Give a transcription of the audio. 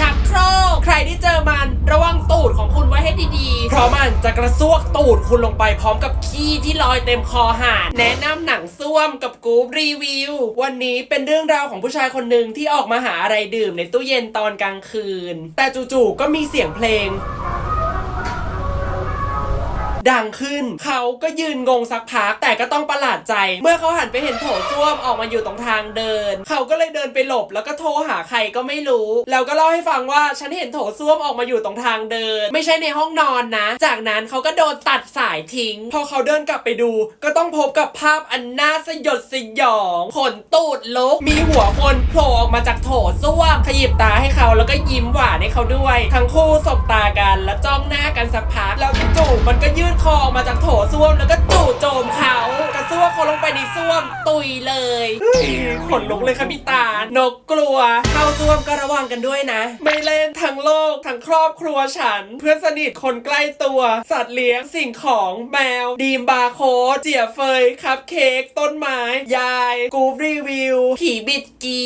ชักโครกใครที่เจอมันระวังตูดของคุณไว้ให้ดีๆ เพราะมันจะกระซวกตูดคุณลงไปพร้อมกับขี้ที่ลอยเต็มคอหาดแนะนำหนังส้วมกับกู๊ปรีวิว วันนี้เป็นเรื่องราวของผู้ชายคนหนึ่งที่ออกมาหาอะไรดื่มในตู้เย็นตอนกลางคืน แต่จู่ๆก็มีเสียงเพลง ดังขึ้น เขาก็ยืนงงสักพักแต่ก็ต้องประหลาดใจ เมื่อเขาหันไปเห็นโถส้วมออกมาอยู่ตรงทางเดิน เขาก็เลยเดินไปหลบแล้วก็โทรหาใครก็ไม่รู้ แล้วก็เล่าให้ฟังว่าฉันเห็นโถส้วมออกมาอยู่ตรงทางเดิน ไม่ใช่ในห้องนอนนะ จากนั้นเขาก็โดนตัดสายทิ้ง พอเขาเดินกลับไปดู ก็ต้องพบกับภาพอันน่าสยดสยองขนตูดลุกมีหัวคนโผล่ออกมาจากโถส้วมขยิบตาให้เขาแล้วก็ยิ้มหวานให้เขาด้วย ทั้งคู่สบตากันแล้วจ้องหน้ากันสักพักแล้ว จู่ๆมันก็ยื่นคอออกมาจากโถส้วมแล้วก็จู่โจมเขากระซวกเขาลงไปในส้วมตุยเลยขนลุกเลยค่ะพี่ตา นกกลัว เข้าส้วมก็ระวังกันด้วยนะ ไม่เล่นทั้งโลกทั้งครอบครัวฉัน เพื่อนสนิทคนใกล้ตัว สัตว์เลี้ยงสิ่งของแมว ดีมบาร์โค้ดเจียเฟยคัพเค้กต้นไม้ ยาย กูรีวิว ผีบิดกี